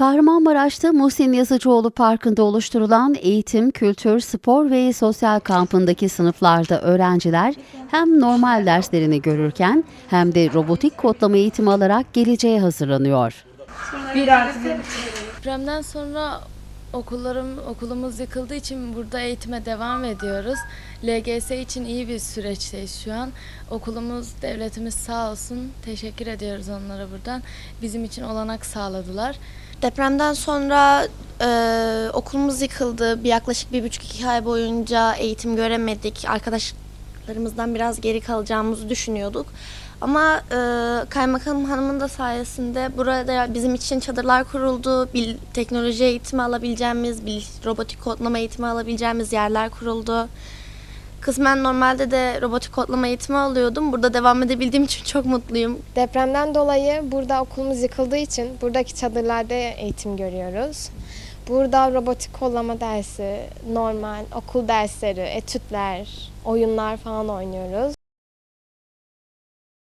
Kahramanmaraş'ta Muhsin Yazıcıoğlu Parkı'nda oluşturulan eğitim, kültür, spor ve sosyal kampındaki sınıflarda öğrenciler hem normal derslerini görürken hem de robotik kodlama eğitimi alarak geleceğe hazırlanıyor. Depremden sonra okullarım okulumuz yıkıldığı için burada eğitime devam ediyoruz. LGS için iyi bir süreçteyiz şu an. Okulumuz, devletimiz sağ olsun. Teşekkür ediyoruz onlara buradan. Bizim için olanak sağladılar. Depremden sonra e, okulumuz yıkıldı. Bir yaklaşık bir buçuk iki ay boyunca eğitim göremedik. Arkadaşlarımızdan biraz geri kalacağımızı düşünüyorduk. Ama e, kaymakam hanımın da sayesinde burada bizim için çadırlar kuruldu. Bil, teknoloji eğitimi alabileceğimiz, bil, robotik kodlama eğitimi alabileceğimiz yerler kuruldu. Kısmen normalde de robotik kodlama eğitimi alıyordum. Burada devam edebildiğim için çok mutluyum. Depremden dolayı burada okulumuz yıkıldığı için buradaki çadırlarda eğitim görüyoruz. Burada robotik kollama dersi, normal okul dersleri, etütler, oyunlar falan oynuyoruz.